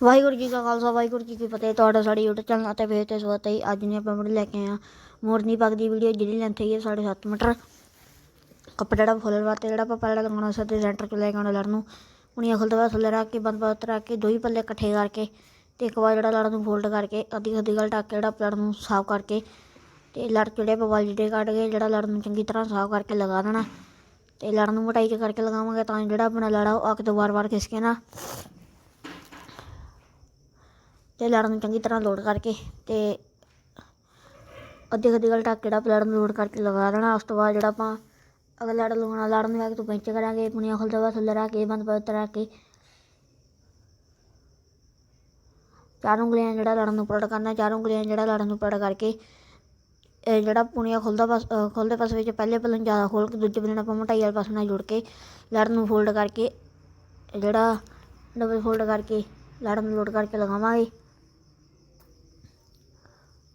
ਵਾਹਿਗੁਰੂ ਜੀ ਕਾ ਖਾਲਸਾ, ਵਾਹਿਗੁਰੂ ਜੀ ਕੀ ਫਤਿਹ। ਤੁਹਾਡਾ ਸਾਡੇ YouTube ਚੈਨਲ ਅਤੇ ਫੇਸ ਤੇ ਸਵਾਗਤ ਹੈ ਅੱਜ ਨੇ ਆਪਾਂ ਮੁੜ ਲੈ ਕੇ ਆਏ ਹਾਂ। ਮੋਰਨੀ ਪੱਗ ਦੀ ਵੀਡੀਓ ਜਿਹੜੀ ਲੈਂਥ ਹੈਗੀ ਹੈ 7.5 ਮੀਟਰ। ਕੱਪੜਾ ਜਿਹੜਾ ਫੁੱਲ ਵਾਸਤੇ ਜਿਹੜਾ ਆਪਾਂ ਪਹਿਲਾਂ ਲਗਾਉਣਾ ਸੀ ਤੇ ਸੈਂਟਰ 'ਚ ਲੈ ਕੇ ਆਉਣਾ ਲੜ ਨੂੰ। ਪੁਣੀਆਂ ਖੁੱਲਦਾ ਬਾਅਦ ਥੱਲੇ ਰੱਖ ਕੇ, ਬੰਦ ਬਾਤ ਰੱਖ ਕੇ ਦੋ ਹੀ ਪੱਲੇ ਇਕੱਠੇ ਕਰਕੇ ਤੇ ਇੱਕ ਵਾਰ ਜਿਹੜਾ ਲੜ ਨੂੰ ਫੋਲਡ ਕਰਕੇ ਅੱਧੀ ਅੱਧੀ ਗੱਲ ਢੱਕ ਕੇ ਜਿਹੜਾ ਲੜ ਨੂੰ ਸਾਫ਼ ਕਰਕੇ ਤੇ ਲੜ ਜਿਹੜੇ ਆਪਾਂ ਵਾਲ ਜਿਹੜੇ ਕੱਢ ਕੇ ਜਿਹੜਾ ਲੜ ਨੂੰ ਚੰਗੀ ਤਰ੍ਹਾਂ ਸਾਫ਼ ਕਰਕੇ ਲਗਾ ਦੇਣਾ। ਤੇ ਲੜ ਨੂੰ ਮੋਟਾਈ 'ਚ ਕਰਕੇ ਲਗਾਵਾਂਗੇ ਤਾਂ ਜਿਹੜਾ ਆਪਣਾ ਲੜਾ ਉਹ ਅੱਖ ਤੋਂ ਵਾਰ-ਵਾਰ ਖਿਸਕੇ ਨਾ। ਤੇ ਲੜ ਨੂੰ ਚੰਗੀ ਤਰ੍ਹਾਂ ਲੋਡ ਕਰਕੇ ਤੇ ਅੱਧੀ ਅੱਧੀ ਗੱਲ ਢੱਕ ਕੇ ਜਿਹੜਾ ਲੜ ਨੂੰ ਲੋਡ ਕਰਕੇ ਲਗਾ ਦੇਣਾ ਉਸ ਤੋਂ ਬਾਅਦ ਜਿਹੜਾ ਆਪਾਂ ਅਗਰ ਲੜ ਲਗਾਉਣਾ ਲੜ ਨੂੰ ਲੈ ਕੇ ਤੋਂ ਪੈਂਚ ਕਰਾਂਗੇ ਪੁਣੀਆਂ ਖੁੱਲਦਾ ਵਾ ਥੱਲੇ ਰੱਖ ਕੇ ਬੰਦ ਪੱਤ ਰੱਖ ਕੇ। ਚਾਰ ਉਂਗਲੀਆਂ ਜਿਹੜਾ ਲੜਨ ਨੂੰ ਪਲਟ ਕਰਨਾ ਚਾਰ ਉਂਗਲੀਆਂ ਜਿਹੜਾ ਲੜਨ ਨੂੰ ਪਲਟ ਕਰਕੇ ਇਹ ਜਿਹੜਾ ਪੁਣੀਆਂ ਖੁੱਲਦਾ ਪਾਸ ਅ, ਖੁੱਲਦੇ ਪਾਸੇ ਵਿੱਚ ਪਹਿਲੇ ਪੱਲੇ ਜ਼ਿਆਦਾ ਖੋਲ ਕੇ ਦੂਜੇ ਪੱਲੇ ਨੂੰ ਆਪਾਂ ਮੋਟਾਈ ਵਾਲੇ ਪਾਸੇ ਨਾਲ ਜੋੜ ਕੇ ਲੜ ਨੂੰ ਫੋਲਡ ਕਰਕੇ ਜਿਹੜਾ ਡਬਲ ਫੋਲਡ ਕਰਕੇ ਲੜ ਨੂੰ ਲੋਡ ਕਰਕੇ ਲਗਾਵਾਂਗੇ।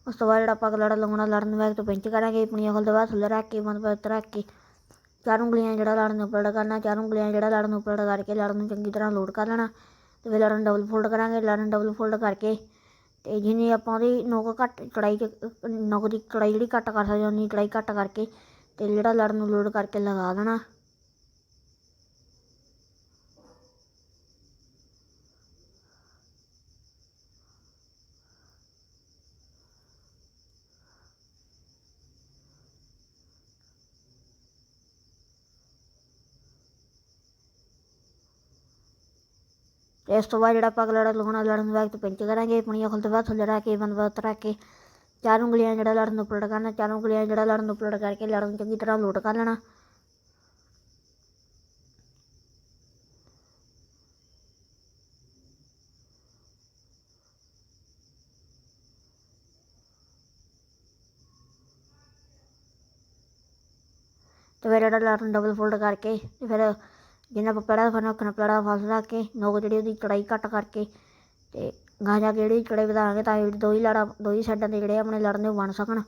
ਉਸ ਤੋਂ ਬਾਅਦ ਜਿਹੜਾ ਆਪਾਂ ਲੜਾ ਲਗਾਉਣਾ ਲੜਨ ਵੈਕ ਤੋਂ ਪਿੰਚ ਕਰਾਂਗੇ ਪੁਣੀਆਂ ਦੇ ਬਾਅਦ ਥੱਲੇ ਰੱਖ ਕੇ ਬੰਦ ਪੱਤ ਰੱਖ ਕੇ, ਚਾਰ ਉਂਗਲੀਆਂ ਜਿਹੜਾ ਲੜਨ ਨੂੰ ਉਪਲਟ ਕਰਨਾ ਚਾਰ ਉਂਗਲੀਆਂ ਜਿਹੜਾ ਲੜਨ ਨੂੰ ਉਪਲਟ ਕਰਕੇ ਲੜਨ ਨੂੰ ਚੰਗੀ ਤਰ੍ਹਾਂ ਲੋਡ ਕਰ ਲੈਣਾ, ਤੇ ਫਿਰ ਲੜਨ ਡਬਲ ਫੋਲਡ ਕਰਾਂਗੇ, ਲੜਨ ਡਬਲ ਫੋਲਡ ਕਰਕੇ, ਤੇ ਜਿੰਨੀ ਆਪਾਂ ਉਹਦੀ ਨੋਕ ਘੱਟ, ਚੜਾਈ ਨੋਕ ਦੀ ਚੜਾਈ ਜਿਹੜੀ ਘੱਟ ਕਰ ਸਕਦੇ ਉਨੀ ਚੜਾਈ ਘੱਟ ਕਰਕੇ, ਤੇ ਜਿਹੜਾ ਲੜਨ ਨੂੰ ਲੋਡ ਕਰਕੇ ਲਗਾ ਦੇਣਾ। ਤੇ ਇਸ ਤੋਂ ਬਾਅਦ ਜਿਹੜਾ ਆਪਾਂ ਲੜਾ ਲਗਾਉਣਾ ਲੜਨ ਨੂੰ ਵੈਕ ਪਿੰਚ ਕਰਾਂਗੇ, ਪੁਣੀਆਂ ਖੁੱਲਦੇ ਬਾਅਦ ਥੱਲੇ ਰੱਖ ਕੇ ਬੰਦ ਬਾਤ ਰੱਖ ਕੇ ਚਾਰ ਉਂਗਲੀਆਂ ਜਿਹੜਾ ਲੜਨ ਨੂੰ ਪਲਟ ਕਰਨਾ, ਚਾਰ ਉਂਗਲੀਆਂ ਜਿਹੜਾ ਲੜਨ ਨੂੰ ਪਲਟ ਕਰਕੇ ਲੜਨ ਨੂੰ ਚੰਗੀ ਤਰ੍ਹਾਂ ਲੋਡ ਕਰ ਲੈਣਾ। ਤੇ ਫਿਰ ਜਿਹੜਾ ਲੜਨ ਡਬਲ ਫੋਲਡ ਕਰਕੇ ਤੇ ਫਿਰ ਜਿੰਨਾ ਆਪਾਂ ਪੜਾ ਫਰਨਾ ਰੱਖਣਾ ਪੜਾ ਫਸ ਰੱਖ ਕੇ ਨੋਕ ਜਿਹੜੀ ਉਹਦੀ ਚੜਾਈ ਘੱਟ ਕਰਕੇ ਤੇ ਗਾਂ ਜਾ ਕੇ ਜਿਹੜੀ ਚੜਾਈ ਵਧਾਵਾਂਗੇ ਤਾਂ ਦੋ ਹੀ ਲੜਾ, ਦੋ ਹੀ ਸਾਈਡਾਂ ਤੇ ਜਿਹੜੇ ਆਪਣੇ ਲੜਨੇ ਉਹ ਬਣ ਸਕਣ।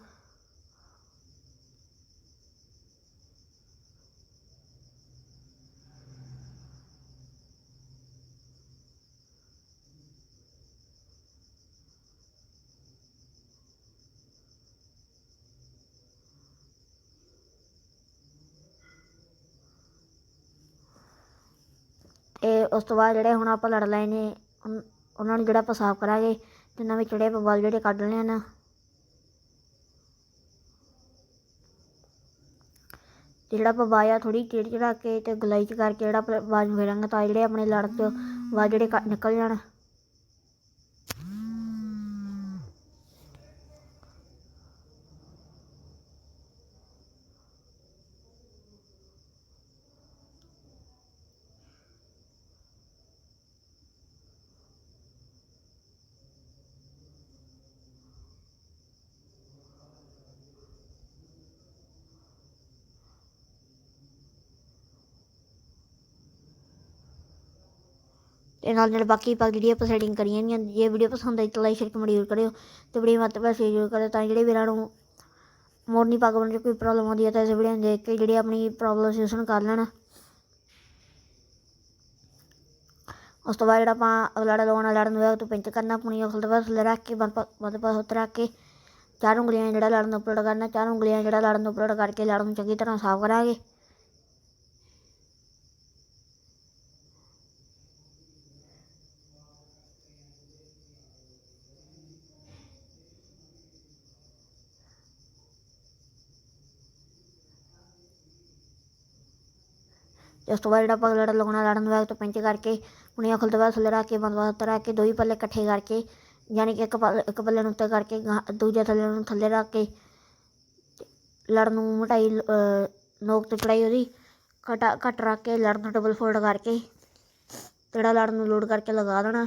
ਤੇ ਉਸ ਤੋਂ ਬਾਅਦ ਜਿਹੜੇ ਹੁਣ ਆਪਾਂ ਲੜ ਲਏ ਨੇ, ਉਨ- ਉਹਨਾਂ ਨੂੰ ਜਿਹੜਾ ਆਪਾਂ ਸਾਫ਼ ਕਰਾਂਗੇ ਤੇ ਨਵੇਂ ਚੜੇ ਆਪਾਂ ਬਲ ਜਿਹੜੇ ਕੱਢ ਲਏ ਹਨ ਤੇ ਜਿਹੜਾ ਆਪਾਂ ਬਾਇਆ ਥੋੜੀ ਚਿੜ ਚੜਾ ਕੇ ਤੇ ਗਲਾਈ ਚ ਕਰਕੇ ਜਿਹੜਾ ਆਪਾਂ ਬਾਜ ਨੂੰ ਫੇਰਾਂਗੇ ਤਾਂ ਜਿਹੜੇ ਆਪਣੇ ਲੜ ਚ ਬਾਜ ਜਿਹੜੇ ਕੱਢ- ਨਿਕਲ ਜਾਣ। ਤੇ ਨਾਲ ਜਿਹੜੇ ਬਾਕੀ ਪੱਗ ਜਿਹੜੀ ਆਪਾਂ ਸੈਟਿੰਗ ਕਰੀਆਂ ਨਹੀਂ ਜੇ ਵੀਡੀਓ ਪਸੰਦ ਆਈ ਤਾਂ ਲਾਈਕ ਸ਼ੇਅਰ ਕਮੈਂਟ ਜ਼ਰੂਰ ਕਰਿਓ ਤੇ ਵੀਡੀਓ ਮੱਤ ਪਾਸੇ ਜ਼ਰੂਰ ਕਰਿਓ ਤਾਂ ਜਿਹੜੇ ਵੀਰਾਂ ਨੂੰ ਮੋੜਨੀ ਪੱਗ ਬਣ ਕੇ ਕੋਈ ਪ੍ਰੋਬਲਮ ਆਉਂਦੀ ਹੈ ਤਾਂ ਇਸ ਵੀਡੀਓ ਨੂੰ ਦੇਖ ਕੇ ਜਿਹੜੀ ਆਪਣੀ ਪ੍ਰੋਬਲਮ ਸੋਲੂਸ਼ਨ ਕਰ ਲੈਣ। ਉਸ ਤੋਂ ਬਾਅਦ ਜਿਹੜਾ ਆਪਾਂ ਅਗਲਾ ਲਗਾਉਣਾ ਲੜਨ ਨੂੰ ਤੋਂ ਪਿੰਚ ਕਰਨਾ ਪੁਣੀਆਂ ਖੁੱਲਦਾ ਬਾਅਦ ਥੱਲੇ ਰੱਖ ਕੇ ਬੰਦ ਪਾ- ਪਾਸ ਉੱਤੇ ਰੱਖ ਕੇ ਚਾਰ ਉਂਗਲੀਆਂ ਜਿਹੜਾ ਲੜਨ ਨੂੰ ਅਪਲੋਡ ਕਰਨਾ, ਚਾਰ ਉਂਗਲੀਆਂ ਜਿਹੜਾ ਲੜਨ ਨੂੰ ਅਪਲੋਡ ਕਰਕੇ ਲੜਨ ਨੂੰ ਚੰਗੀ ਤਰ੍ਹਾਂ ਸਾਫ਼ ਕਰਾਂਗੇ। ਤੇ ਉਸ ਤੋਂ ਬਾਅਦ ਜਿਹੜਾ ਆਪਾਂ ਲੜਾ ਲਗਾਉਣਾ ਲੜਨ ਵੈਕ ਤੋਂ ਪਿੰਚ ਕਰਕੇ ਪੁਣੀਆਂ ਤੋਂ ਬਾਅਦ ਥੱਲੇ ਰੱਖ ਕੇ ਬੰਦ ਬਾਤ ਉੱਤੇ ਰੱਖ ਕੇ, ਦੋ ਹੀ ਪੱਲੇ ਇਕੱਠੇ ਕਰਕੇ, ਯਾਨੀ ਕਿ ਇੱਕ ਪੱਲ, ਇੱਕ ਪੱਲੇ ਨੂੰ ਉੱਤੇ ਕਰਕੇ ਗਾਂਹ- ਦੂਜੇ ਥੱਲੇ ਨੂੰ ਥੱਲੇ ਰੱਖ ਕੇ ਤੇ ਲੜ ਨੂੰ ਮੋਟਾਈ ਨੋਕ 'ਤੇ ਚੜਾਈ ਉਹਦੀ, ਘਟਾ, ਘੱਟ ਰੱਖ ਕੇ ਲੜਨ ਨੂੰ ਡਬਲ ਫੋਲਡ ਕਰਕੇ, ਤੇ ਜਿਹੜਾ ਲੜ ਨੂੰ ਲੋਡ ਕਰਕੇ ਲਗਾ ਦੇਣਾ।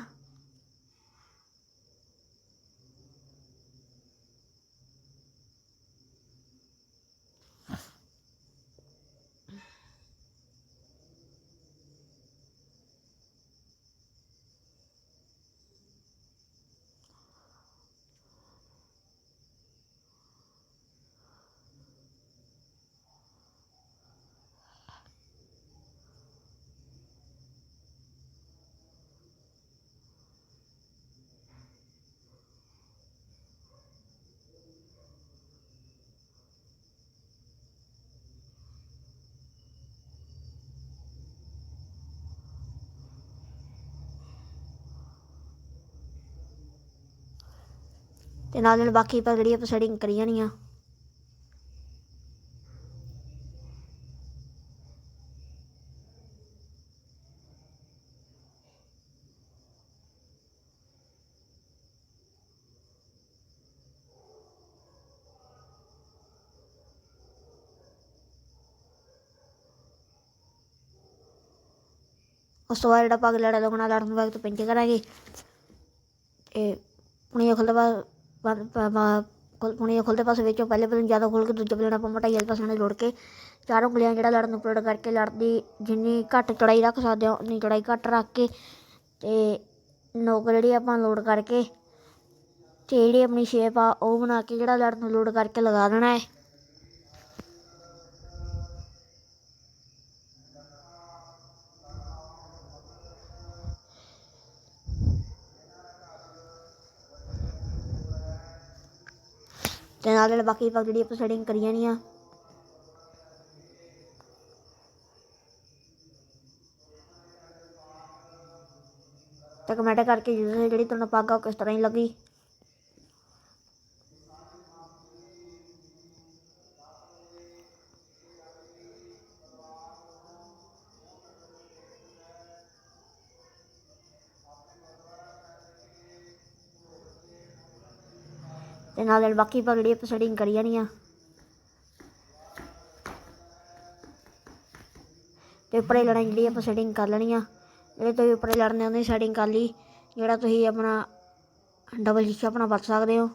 ਤੇ ਨਾਲ ਨਾਲ ਬਾਕੀ ਆਪਾਂ ਜਿਹੜੀ ਆਪਾਂ ਸੈਟਿੰਗ ਕਰੀ ਜਾਣੀ ਆ। ਉਸ ਤੋਂ ਬਾਅਦ ਜਿਹੜਾ ਪੱਗ ਲੜਾ ਲਗਣਾ ਲੜਨ ਨੂੰ ਬਾਅਦ ਤੋਂ ਪਿੰਚ ਕਰਾਂਗੇ, ਤੇ ਪੁਣੀਆਂ ਖੁੱਲ੍ਹਦੇ ਪਾਸ ਪੁਣੀਆਂ ਖੁੱਲ੍ਹਦੇ ਪਾਸੇ ਵਿੱਚੋਂ ਪਹਿਲੇ ਪਲੇਨ ਜ਼ਿਆਦਾ ਖੋਲ ਕੇ ਦੂਜੇ ਪਲੇਨ ਆਪਾਂ ਮਟਾਈ ਵਾਲੇ ਪਾਸੇ ਨੂੰ ਜੋੜ ਕੇ ਚਾਰੋਂ ਗੁਲੀਆਂ ਜਿਹੜਾ ਲੜਨ ਨੂੰ ਪਲੇਟ ਕਰਕੇ ਲੜਦੀ, ਜਿੰਨੀ ਘੱਟ ਚੜਾਈ ਰੱਖ ਸਕਦੇ ਹੋ, ਉਨੀ ਚੜਾਈ ਘੱਟ ਰੱਖ ਕੇ ਤੇ ਨੋਕ ਜਿਹੜੀ ਆਪਾਂ ਲੋਡ ਕਰਕੇ ਤੇ ਜਿਹੜੀ ਆਪਣੀ ਸ਼ੇਪ ਆ ਉਹ ਬਣਾ ਕੇ ਜਿਹੜਾ ਲੜਨ ਨੂੰ ਲੋਡ ਕਰਕੇ ਲਗਾ ਦੇਣਾ ਹੈ। ਤੇ ਨਾਲ ਨਾਲ ਬਾਕੀ ਪੱਗ ਜਿਹੜੀ ਆਪਾਂ ਸੈਟਿੰਗ ਕਰੀ ਜਾਣੀ ਆ ਤੇ ਕਮੈਂਟ ਕਰਕੇ ਜਿਹੜੀ ਤੁਹਾਨੂੰ ਪੱਗ ਆ ਉਹ ਕਿਸ ਤਰ੍ਹਾਂ ਹੀ ਲੱਗੀ। ਤੇ ਨਾਲ ਨਾਲ ਬਾਕੀ ਪੱਗ ਜਿਹੜੀ ਆਪਾਂ ਸੈਟਿੰਗ ਕਰੀ ਜਾਣੀ ਆ। ਤੇ ਉੱਪਰੇ ਲੜਾਈ ਜਿਹੜੀ ਆਪਾਂ ਸੈਟਿੰਗ ਕਰ ਲੈਣੀ ਆ। ਜਿਹੜੇ ਤੁਸੀਂ ਉੱਪਰੇ ਲੜਨੇ ਉਹਦੀ ਸੈਟਿੰਗ ਕਰ ਲਈ। ਜਿਹੜਾ ਤੁਸੀਂ ਆਪਣਾ ਡਬਲ ਸ਼ੀਸ਼ਾ ਆਪਣਾ ਵਰਤ ਸਕਦੇ ਹੋ।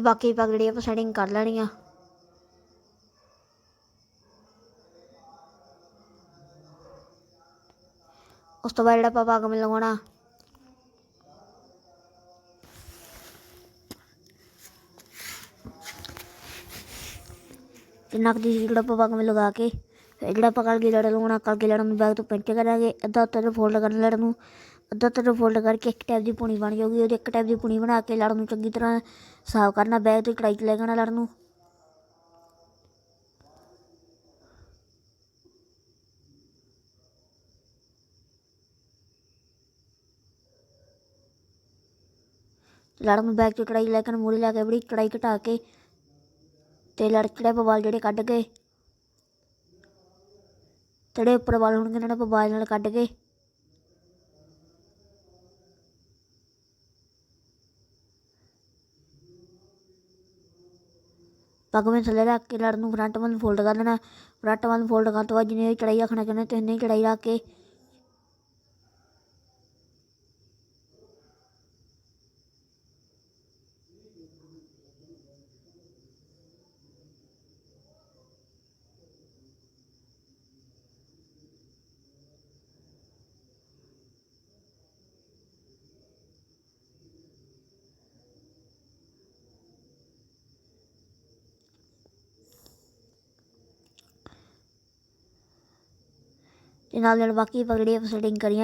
ਤੇ ਬਾਕੀ ਪੱਗ ਜਿਹੜੀ ਆਪਾਂ ਸੈਟਿੰਗ ਕਰ ਲੈਣੀ ਆ ਉਸ ਤੋਂ ਬਾਅਦ ਜਿਹੜਾ ਆਪਾਂ ਪੱਗ ਮੇ ਲਗਾਉਣਾ ਤੇ ਨੱਕ ਦੀ ਜਿਹੜਾ ਆਪਾਂ ਪੱਗ ਮੇ ਲਗਾ ਕੇ ਫਿਰ ਜਿਹੜਾ ਆਪਾਂ ਕਲਗੀ ਲੜ ਲਗਾਉਣਾ ਕਲਗੀ ਲੜਨ ਨੂੰ ਬੈਗ ਤੋਂ ਪਿੰਚ ਕਰਾਂਗੇ, ਅੱਧਾ ਉੱਤੇ ਫੋਲਡ ਕਰਨ ਲੜ ਨੂੰ ਅੱਧਾ ਉੱਤੇ ਫੋਲਡ ਕਰਕੇ ਇੱਕ ਟੈਪ ਦੀ ਪੂਣੀ ਬਣ ਜਾਊਗੀ, ਉਹਦੇ ਇੱਕ ਟੈਪ ਦੀ ਪੂਣੀ ਬਣਾ ਕੇ ਲੜ ਨੂੰ ਚੰਗੀ ਤਰ੍ਹਾਂ ਸਾਫ਼ ਕਰਨਾ, ਬੈਗ ਤੋਂ ਕੜਾਈ ਚ ਲੈ ਜਾਣਾ ਲੜ ਨੂੰ। ਲੜ ਨੂੰ ਬੈਗ ਚ ਕੜਾਈ ਲੈ ਕੇ ਮੂਰੀ ਲੈ ਕੇ ਬੜੀ ਕੜਾਈ ਘਟਾ ਕੇ ਤੇ ਲੜ ਚੜੇ ਪਵਾਲ ਜਿਹੜੇ ਕੱਢ ਕੇ ਜਿਹੜੇ ਉੱਪਰ ਵਾਲ ਹੋਣਗੇ ਇਹਨਾਂ ਨੂੰ ਆਪਾਂ ਨਾਲ ਕੱਢ ਕੇ ਪੱਗ ਵਿੱਚ ਥੱਲੇ ਰੱਖ ਕੇ ਲੜ ਨੂੰ ਫਰੰਟ ਵੱਲ ਫੋਲਡ ਕਰ ਲੈਣਾ। ਫਰੰਟ ਵੱਲ ਫੋਲਡ ਕਰਨ ਤੋਂ ਬਾਅਦ ਜਿੰਨੀ ਚੜਾਈ ਰੱਖਣਾ ਚਾਹੁੰਦੇ ਤੇ ਇੰਨੀ ਚੜਾਈ ਰੱਖ ਕੇ ਤੇ ਨਾਲ ਨਾਲ ਬਾਕੀ ਪਗੜੀ ਆਪਾਂ ਸੈਟਿੰਗ ਕਰੀ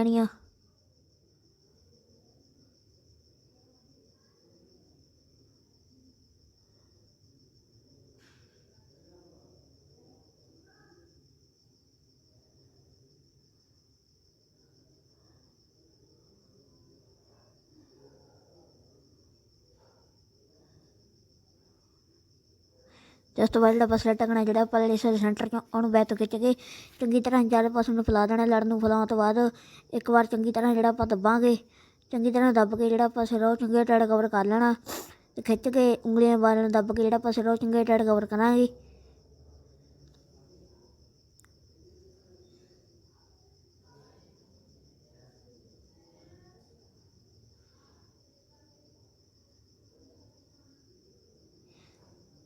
ਉਸ ਤੋਂ ਬਾਅਦ ਜਿਹੜਾ ਬਸਲਾ ਟੰਗਣਾ ਜਿਹੜਾ ਆਪਾਂ ਲੈ ਸੈਂਟਰ ਚੋਂ, ਉਹਨੂੰ ਬੈਤ ਖਿੱਚ ਕੇ ਚੰਗੀ ਤਰ੍ਹਾਂ ਚਾਰੇ ਪਾਸੇ ਨੂੰ ਫੈਲਾ ਦੇਣਾ ਲੜਨ ਨੂੰ, ਫੈਲਾਉਣ ਤੋਂ ਬਾਅਦ ਇੱਕ ਵਾਰ ਚੰਗੀ ਤਰ੍ਹਾਂ ਜਿਹੜਾ ਆਪਾਂ ਦੱਬਾਂਗੇ, ਚੰਗੀ ਤਰ੍ਹਾਂ ਦੱਬ ਕੇ ਜਿਹੜਾ ਆਪਾਂ ਸਿਰੋਂ ਚੰਗੇ ਟੈਡ ਕਵਰ ਕਰ ਲੈਣਾ ਤੇ ਖਿੱਚ ਕੇ ਉਂਗਲੀਆਂ ਬਾਹਰ ਦੱਬ ਕੇ ਜਿਹੜਾ ਆਪਾਂ ਸਿਰੋਂ ਚੰਗੇ ਟੈਡ ਕਵਰ ਕਰਾਂਗੇ।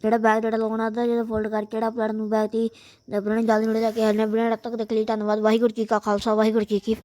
ਜਿਹੜਾ ਬੈਗ ਜਿਹੜਾ ਲਗਾਉਣਾ ਦਾ ਜਿਹੜਾ ਫੋਲਡ ਕਰਕੇ ਜਿਹੜਾ ਪਲੜ ਨੂੰ ਬੈਗ ਦੀ ਦੱਬਣਾ ਜਲਦੀ ਨੇੜੇ ਲੈ ਕੇ ਆਣਾ ਬਿਨਾਂ ਤੱਕ ਦੇਖ ਲਈ ਧੰਨਵਾਦ। ਵਾਹਿਗੁਰੂ ਜੀ ਕਾ ਖਾਲਸਾ, ਵਾਹਿਗੁਰੂ ਜੀ ਕੀ